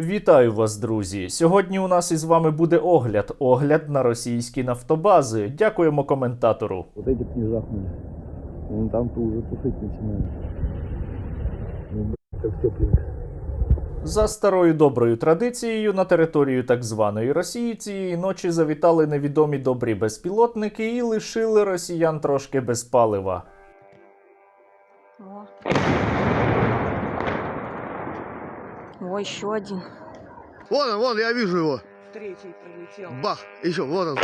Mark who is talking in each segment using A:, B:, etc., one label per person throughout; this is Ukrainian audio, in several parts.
A: Вітаю вас, друзі! Сьогодні у нас із вами буде огляд. Огляд на російські нафтобази. Дякуємо коментатору.
B: Вот не жахнули. Вон там-то уже тушить начинают. Ну, блядь, как тепленько.
A: За старою доброю традицією на територію так званої Росії цієї ночі завітали невідомі добрі безпілотники і лишили росіян трошки без палива.
C: О, еще один.
D: Вон он, вон, я вижу его.
C: Третий прилетел.
D: Бах, еще, вот он.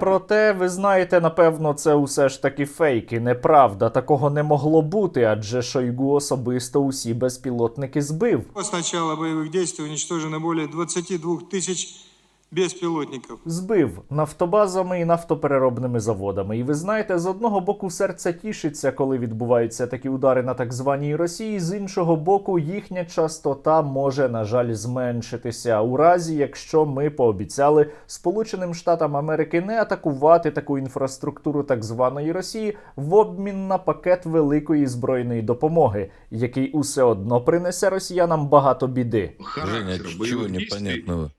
A: Проте, ви знаєте, напевно, це усе ж таки фейки, неправда. Такого не могло бути, адже Шойгу особисто усі безпілотники збив.
E: С начала боевых действий уничтожено более 22 тысяч беспилотников.
A: Збив нафтобазами і нафтопереробними заводами. І ви знаєте, з одного боку серце тішиться, коли відбуваються такі удари на так званій Росії. З іншого боку, їхня частота може, на жаль, зменшитися у разі, якщо ми пообіцяли Сполученим Штатам Америки не атакувати таку інфраструктуру так званої Росії в обмін на пакет великої збройної допомоги, який усе одно принесе росіянам багато біди.
F: Женя,
G: действий.
F: непонятного?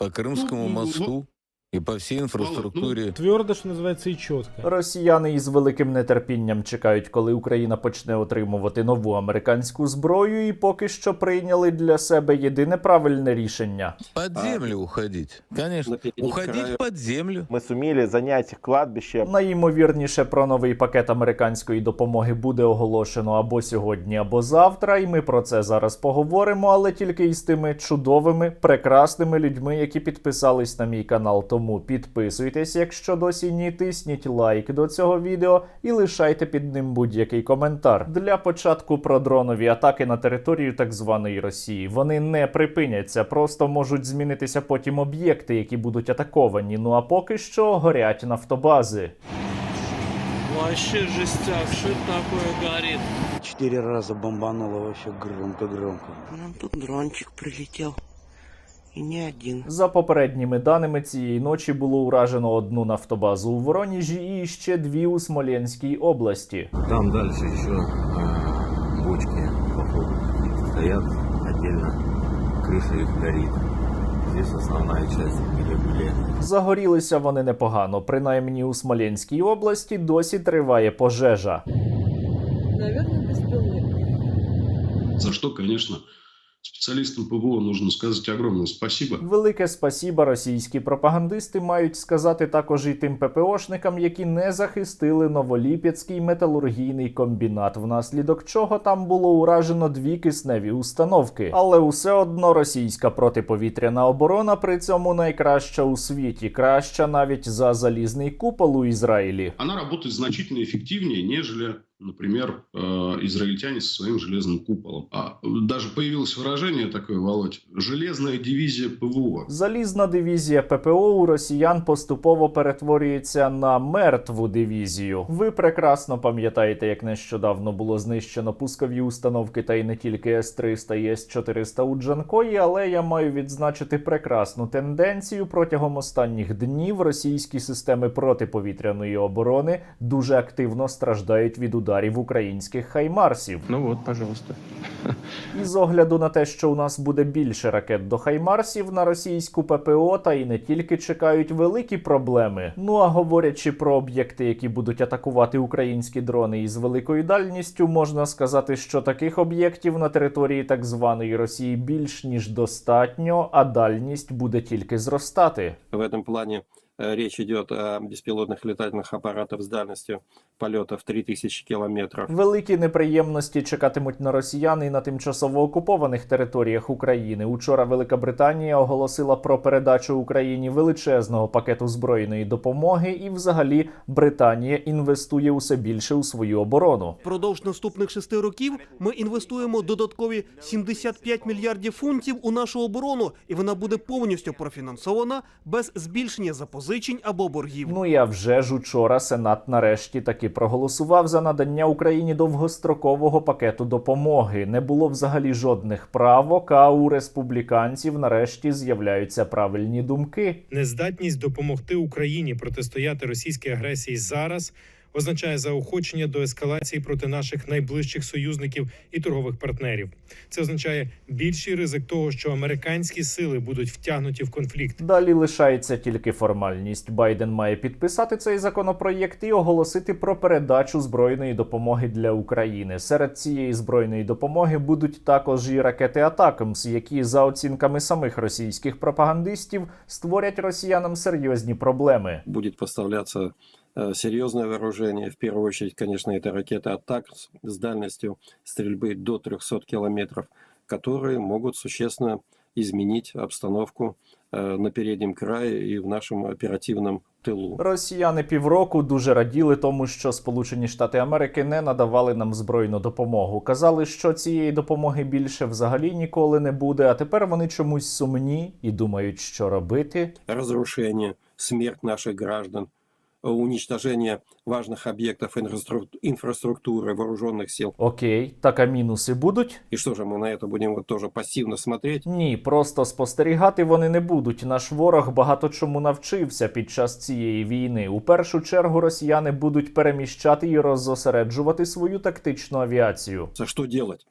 F: По Крымскому
G: Ну, ну,
F: мосту и по всей инфраструктуре.
H: Твердо, что называется, и четко.
A: Росіяни із великим нетерпінням чекають, коли Україна почне отримувати нову американську зброю, і поки що прийняли для себе єдине правильне рішення.
F: Под землю уходить. Конечно.
I: передних
F: Уходить
I: краях.
F: под землю.
J: мы сумели занять кладбище
A: Найімовірніше про новий пакет американської допомоги буде оголошено або сьогодні, або завтра. І ми про це зараз поговоримо, але тільки із тими чудовими, прекрасними людьми, які підписались на мій канал. Тому підписуйтесь, якщо досі ні, тисніть лайк до цього відео і лишайте під ним будь-який коментар. Для початку про дронові атаки на територію так званої Росії. Вони не припиняться, просто можуть змінитися потім об'єкти, які будуть атаковані. Ну а поки що горять нафтобази.
K: Вообще жестяк, что это такое горит?
I: Четыре раза бомбануло вообще громко-громко.
K: Нам тут дрончик прилетел. И не один.
A: За попередніми даними цієї ночі було уражено одну нафтобазу у Воронежі і ще дві у Смоленській області.
I: Там дальше еще бочки, походу, стоят отдельно. Крыша их горит. Здесь основная часть были
A: Загорілися вони непогано. Принаймні у Смоленській області досі триває пожежа.
C: Наверное, беспилотник.
G: За что, конечно, специалистам ПВО нужно сказать огромное спасибо.
A: Велике спасіба російські пропагандисти мають сказати також і тим ППОшникам, які не захистили Новоліпецький металургійний комбінат, внаслідок чого там було уражено дві кисневі установки. Але усе одно російська протиповітряна оборона при цьому найкраща у світі, краща навіть за залізний купол у Ізраїлі.
G: Она работает значительно эффективнее, нежели, например, э, израильтяне со своим железным куполом. А даже появилось выражение такое, Володь, «железная дивизия ПВО».
A: Залізна дивізія ППО у росіян поступово перетворюється на мертву дивізію. Ви прекрасно пам'ятаєте, як нещодавно було знищено пускові установки та й не тільки С-300 і С-400 у Джанкої, але я маю відзначити прекрасну тенденцію протягом останніх днів. Російські системи протиповітряної оборони дуже активно страждають від ударів українських хаймарсів.
H: Ну вот, пожалуйста.
A: І з огляду на те, що у нас буде більше ракет до Хаймарсів на російську ППО, та і не тільки чекають великі проблеми. Ну а говорячи про об'єкти, які будуть атакувати українські дрони із великою дальністю, можна сказати, що таких об'єктів на території так званої Росії більш ніж достатньо, а дальність буде тільки зростати.
I: В этом плане э, речь идет о беспилотных летательных аппаратах с дальностью полета в 3000 километров.
A: Великі неприємності чекатимуть на росіян і на тимчасово окупованих територіях України. Учора Велика Британія оголосила про передачу Україні величезного пакету збройної допомоги, і взагалі Британія інвестує усе більше у свою оборону.
K: Впродовж наступних шести років ми інвестуємо додаткові 75 мільярдів фунтів у нашу оборону, і вона буде повністю профінансована без збільшення запозичень або боргів.
A: Ну я вже ж учора Сенат нарешті таки проголосував за надання Україні довгострокового пакету допомоги. Не було взагалі жодних правок. А у республіканців нарешті з'являються правильні думки.
E: Нездатність допомогти Україні протистояти російській агресії зараз
H: означає заохочення до ескалації проти наших найближчих союзників і торгових партнерів. Це означає більший ризик того, що американські сили будуть втягнуті в конфлікт.
A: Далі лишається тільки формальність. Байден має підписати цей законопроєкт і оголосити про передачу збройної допомоги для України. Серед цієї збройної допомоги будуть також і ракети Атакамс, які за оцінками самих російських пропагандистів створять росіянам серйозні проблеми.
I: Будет поставляться э, серьезное вооружение. В первую очередь, конечно, это ракеты «Атак» с- с дальностью стрельбы до 300 километров, которые могут существенно изменить обстановку э, на переднем крае и в нашем оперативном тылу.
A: Росіяни півроку дуже раділи тому, що Сполучені Штати Америки не надавали нам збройну допомогу. Казали, що цієї допомоги більше взагалі ніколи не буде. А тепер вони чомусь сумні і думають, що робити.
I: Разрушение, смерть наших граждан, э, уничтожение важных объектов инфраструк- инфраструктуры вооруженных сил.
A: Окей, так а мінуси будуть?
I: И что же, мы на это будем вот тоже пассивно смотреть?
A: Ні, просто спостерігати вони не будуть. Наш ворог багато чому навчився під час цієї війни. У першу чергу росіяни будуть переміщати і роззосереджувати свою тактичну авіацію.
I: За Что делать?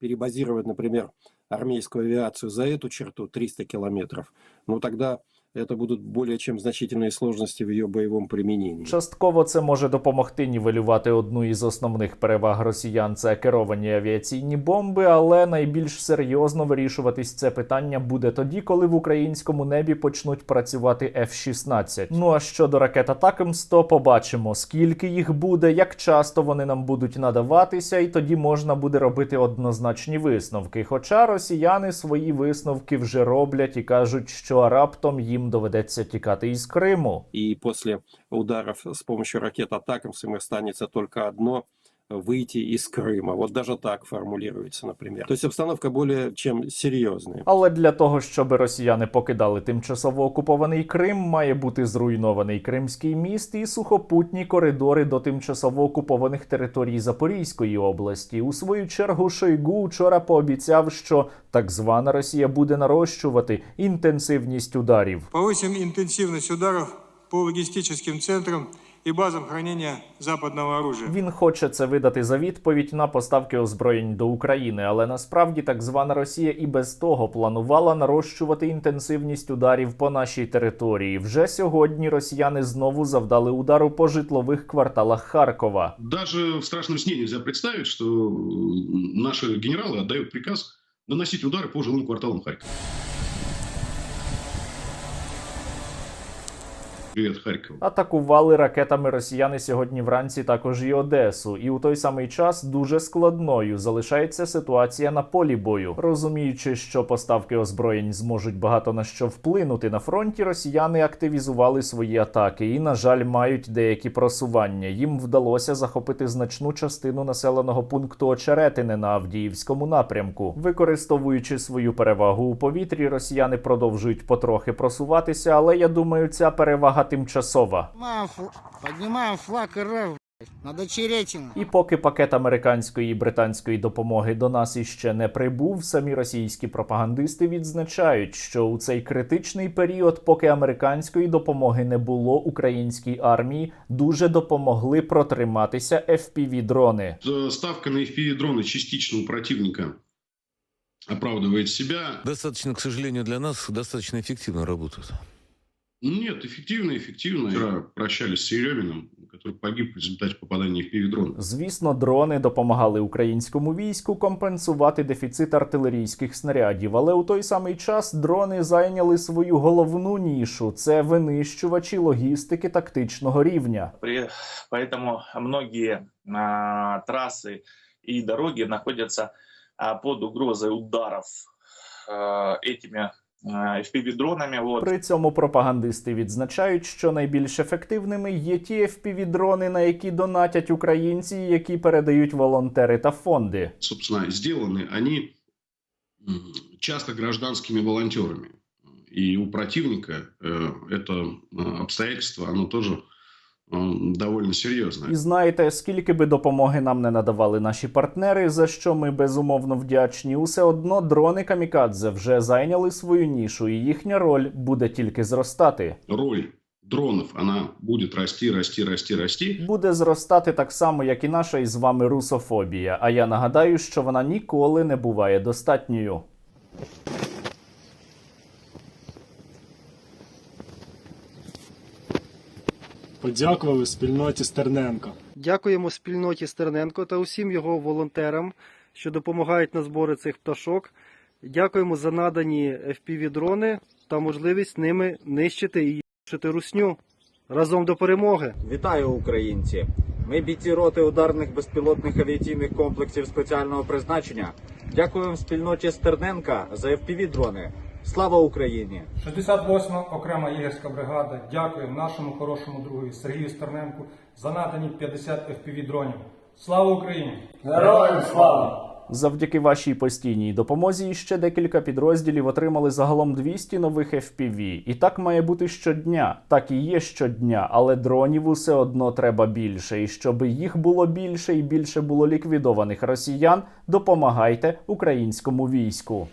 I: Перебазировать, например, армейскую авиацию за эту черту 300 километров. Ну тогда это будут более чем значительные сложности в ее боевом применении.
A: Частково це може допомогти нівелювати одну із основних переваг росіян це керовані авіаційні бомби, але найбільш серйозно вирішуватись це питання буде тоді, коли в українському небі почнуть працювати F-16. Ну а щодо ракет Атакамс, то побачимо, скільки їх буде, як часто вони нам будуть надаватися, і тоді можна буде робити однозначні висновки. Хоча росіяни свої висновки вже роблять і кажуть, що раптом їм доведеться тікати із Криму.
I: И после ударов с помощью ракет атакам станеться только одно – выйти из Крыма. Вот даже так формулируется, например. То есть обстановка более чем серьезная.
A: Але для того, щоб росіяни покидали тимчасово окупований Крим, має бути зруйнований Кримський міст і сухопутні коридори до тимчасово окупованих територій Запорізької області. У свою чергу Шойгу вчора пообіцяв, що так звана Росія буде нарощувати інтенсивність ударів.
E: Повысим интенсивность ударов по логистическим центрам и базам хранения западного оружия.
A: Він хоче це видати за відповідь на поставки озброєнь до України, але насправді так звана Росія і без того планувала нарощувати інтенсивність ударів по нашій території. Вже сьогодні росіяни знову завдали удару по житлових кварталах Харкова.
G: Даже в страшном сне нельзя представить, что э, наши генералы отдают приказ наносить удары по жилым кварталам Харькова. Привет, Харьков.
A: Атакували ракетами росіяни сьогодні вранці також і Одесу, і у той самий час дуже складною залишається ситуація на полі бою. Розуміючи, що поставки озброєнь зможуть багато на що вплинути на фронті, росіяни активізували свої атаки і, на жаль, мають деякі просування. Їм вдалося захопити значну частину населеного пункту Очеретине на Авдіївському напрямку. Використовуючи свою перевагу у повітрі, росіяни продовжують потрохи просуватися, але я думаю, ця перевага тимчасова.
D: Поднимаем флаг РФ над Очеретино.
A: І поки пакет американської і британської допомоги до нас іще не прибув, самі російські пропагандисти відзначають, що у цей критичний період, поки американської допомоги не було українській армії, дуже допомогли протриматися fpv дрони.
G: Э, Ставка на FPV-дроны частично у противника оправдывает себя.
F: Достаточно, к сожалению, для нас достаточно эффективно работают.
G: Нет, эффективно, эффективно. Вчера прощались с Ереминым, который погиб в результате попадания FPV-дрона.
A: Звісно, дрони допомагали українському війську компенсувати дефіцит артилерійських снарядів, але у той самий час дрони зайняли свою головну нішу це винищувачі логістики тактичного рівня.
L: При- Поэтому многие а, трассы и дороги находятся а, под угрозой ударов а, этими а, FPV-дронами. Вот.
A: При цьому пропагандисти відзначають, що найбільш ефективними є ті FPV-дрони, на які донатять українці, які передають волонтери та фонди.
G: Собственно, сделаны они м, часто гражданскими волонтерами. И у противника э, это э, обстоятельство, оно тоже довольно серьезное.
A: І знаєте, скільки би допомоги нам не надавали наші партнери, за що ми безумовно вдячні, усе одно дрони камікадзе вже зайняли свою нішу, і їхня роль буде тільки зростати.
G: Роль дронов, она будет расти, расти, расти, расти.
A: буде зростати так само, як і наша із вами русофобія. А я нагадаю, що вона ніколи не буває достатньою.
M: Подякували спільноті Стерненко.
K: Дякуємо спільноті Стерненко та усім його волонтерам, що допомагають на збори цих пташок. Дякуємо за надані FPV-дрони та можливість ними нищити і їжити русню. Разом до перемоги!
N: Вітаю, українці! Ми бійці роти ударних безпілотних авіаційних комплексів спеціального призначення. Дякуємо спільноті Стерненка за FPV-дрони. Слава Україні!
O: 68 окрема єгерська бригада дякує нашому хорошому другові Сергію Стерненку за надані 50 FPV дронів. Слава Україні!
M: Героям слава!
A: Завдяки вашій постійній допомозі ще декілька підрозділів отримали загалом 200 нових FPV. І так має бути щодня. Так і є щодня, але дронів усе одно треба більше. І щоб їх було більше і більше було ліквідованих росіян, допомагайте українському війську.